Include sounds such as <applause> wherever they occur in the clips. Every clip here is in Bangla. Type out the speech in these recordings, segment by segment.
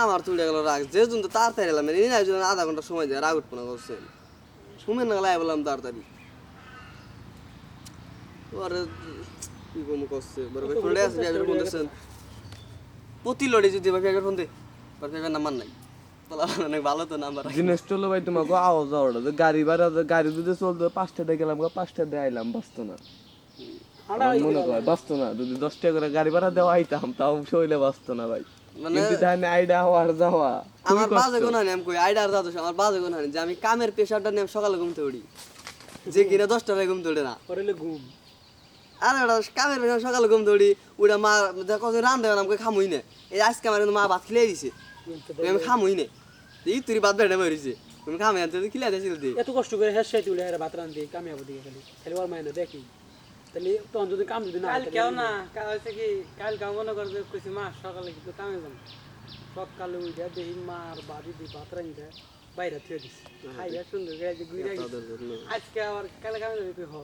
আমার তুলে গেল রাগ। যে জন তো তাড়াতাড়ি এলাম এই না একজন আধা ঘণ্টা সময় দেয় রাগ উঠপনা করছেন সময় না গেলে বললাম তাড়াতাড়ি। ওরে কি কম করছে? বড় ভাই ফোন আছে বিয়ার ফোন দিয়েছেন প্রতি লড়ে যদি ভাই ফোন দে ভাই নাম্বার নাই। ভালো তো নাম্বার জিনিসটা হলো ভাই তোমাকে আওয়াজ আওয়াজ যে গাড়ি ভাড়া গাড়ি যদি চলতো পাঁচটা গেলাম গো, পাঁচটা দিয়ে আইলাম বাঁচতো না। মনে করে বাঁচতো না। যদি দশ টাকা করে গাড়ি ভাড়া দেওয়া আইতাম তাও শৈলে বাঁচতো না ভাই। কিন্তু তাহলে আইডা হওয়ার যাওয়া। আমার বাজে গুণ হানি আমি কই আইডার দাদু আমার বাজে গুণ হানি যে আমি কামের পেশাটা নিয়ে সকালে ঘুমতে উঠি। যে কিনা দশটা ভাই ঘুমতে উঠে না। ঘুম। আরে ওটা কামের পেশা সকালে ঘুমতে উঠি ওটা মা দেখো যে রান দেবেন আমাকে খামুই না। এই আজকে আমার মা ভাত খিলাই দিছে। আমি খামুই না। এই তুই ভাত বেড়ে বেরিয়েছে তুমি খামে আনতে খিলাই দিয়েছিল এত কষ্ট করে হেসে তুলে ভাত রান্ধি কামিয়াবো দিকে খালি। খালি ওর মায়না দেখি। তাহলে তখন যদি কাম যদি না হয় কাল কেউ না কাল হচ্ছে কি কাল কাম মনে করে যে কইছি সকালে কিন্তু কামে যাম সকালে উঠে দেখি মার বাড়ি দিয়ে ভাত রান্ধি বাইরে থুয়ে দিছি। খাইয়া সুন্দর করে ঘুরে। আজকে আবার কালে কামে যাবি কই হ।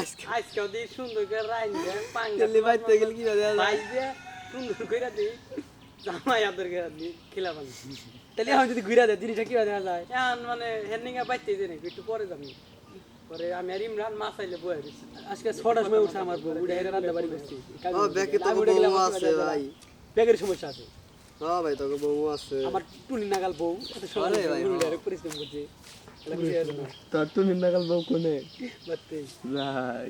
আজকে। আজকে দি সুন্দর করে রাইন দে পাঙ্গা বাইতে গেলে কি দে সুন্দর করে দি জামাই আদর করে দি খিলাবান তাহলে এখন যদি ঘুরে দেয় জিনিসটা কি যায় এখন মানে হেনিংয়া বাইতে দে নাকি একটু পরে যাবি। পরে আমি আর ইমরান মাছ আইলে বয়ে আজকে ছটার সময় উঠছে আমার বউ উঠে হেরে রান্না বাড়ি বসছি। ও ব্যাকে তো বউ আছে ভাই। ব্যাগের সমস্যা আছে। ও ভাই তোকে বউ আছে। আমার টুনি নাগাল বউ। এত সময় আরে পরিশ্রম করছে। এলা ঘুরে আসবে না। তোর তুমি নাগাল বউ কোনে? বাত্তে। যাই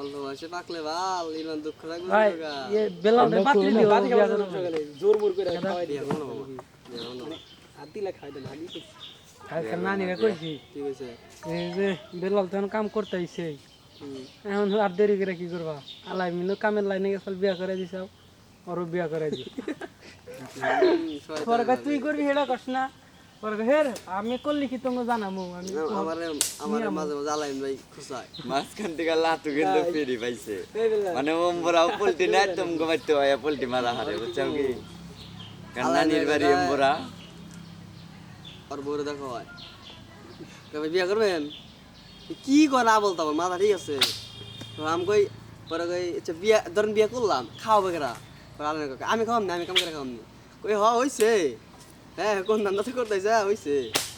অল্প পাকলে ভালো ইমান দুঃখ লাগবে ভাই তোগা। ইয়ে বেলাল দিও সকালে জোর মোর করে খাওয়াই দিই এখনও বাবা। হাত দিলে খাওয়াই দেন আগে আজকে নানিরে কইছি। এই যে বেলাল তখন কাম করতে আইছে এখন আর দেরি করে কি করবা? আলাই মিলো কামের লাইনে গেছাল বিয়া করে দিছাও ওরও বিয়া করে দি হুম, শয়তান পরে কয় তুই করবি হেডা করছ না? হের আমি করলি কি তোমাকে জানামু আমি আমারে আমারে মাঝে মাঝে আলাইন ভাই খুশায় মাঝখান থেকে লাতু <laughs> কিন্তু ফিরি পাইছে। মানে ওম্বরা পোল্টি নাই তুমি গমাইতে হয় পোল্টি মারা হারে বুঝছ কি? কান্নানির বাড়ি ওম্বরা আর বউরে দেখো হয়। কবে বিয়া করবেন? কি কর না বলতাম মাথা ঠিক আছে। আমি কই, পরে কই আচ্ছা বিয়া, ধরেন বিয়া করলাম, খাওয়াবে কেরা? আমি খাওয়াম না, আমি কাম করে খাওয়াম না। কই হ, হইছে। হ্যাঁ কোন ধান্দা তো করতেছে হইছে।